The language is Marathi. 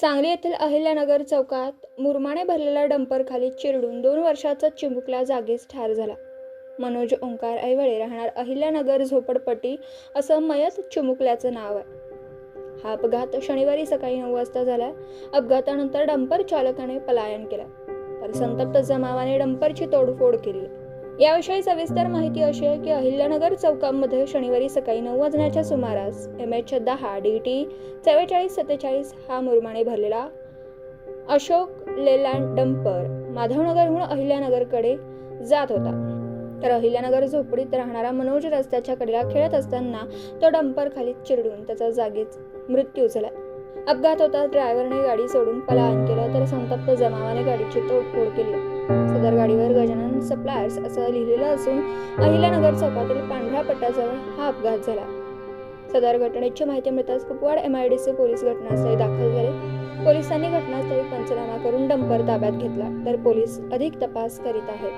सांगली येथील अहिल्यानगर चौकात मुरमाने भरलेला डंपर खाली चिरडून दोन वर्षाचा चिमुकला जागीच ठार झाला. मनोज ओंकार ऐवळे राहणार अहिल्यानगर झोपडपट्टी असं मयत चिमुकल्याचं नाव आहे. हा अपघात शनिवारी सकाळी नऊ वाजता झाला. अपघातानंतर डंपर चालकाने पलायन केलं. तर संतप्त जमावाने डंपरची तोडफोड केली. याविषयी सविस्तर माहिती अशी आहे की अहिल्यानगर चौकामध्ये शनिवारी सकाळी नऊ वाजण्याच्या सुमारास एम एच दहा डी टी चव्वेचाळीस सत्तेचाळीस हा मुरमाने भरलेला अशोक लेलँड डंपर माधवनगरहून अहिल्यानगरकडे जात होता. तर अहिल्यानगर झोपडीत राहणारा मनोज रस्त्याच्या कडेला खेळत असताना तो डंपर खाली चिरडून त्याचा जागीच मृत्यू झाला. अपघात होता ड्रायव्हरने गाडी सोडून पलायन केलं तर संतप्त जमावाने गाडीची तोडफोड केली. सदर गाडीवर गजानन सप्लायर्स असं लिहिलेलं असून अहिल्यानगर चौकातील पांढऱ्या पट्ट्याजवळ हा अपघात झाला. सदर घटनेची माहिती मिळताच कुपवाड एमआयडीसी पोलीस घटनास्थळी दाखल झाले. पोलिसांनी घटनास्थळी पंचनामा करून डंपर ताब्यात घेतला तर पोलीस अधिक तपास करीत आहेत.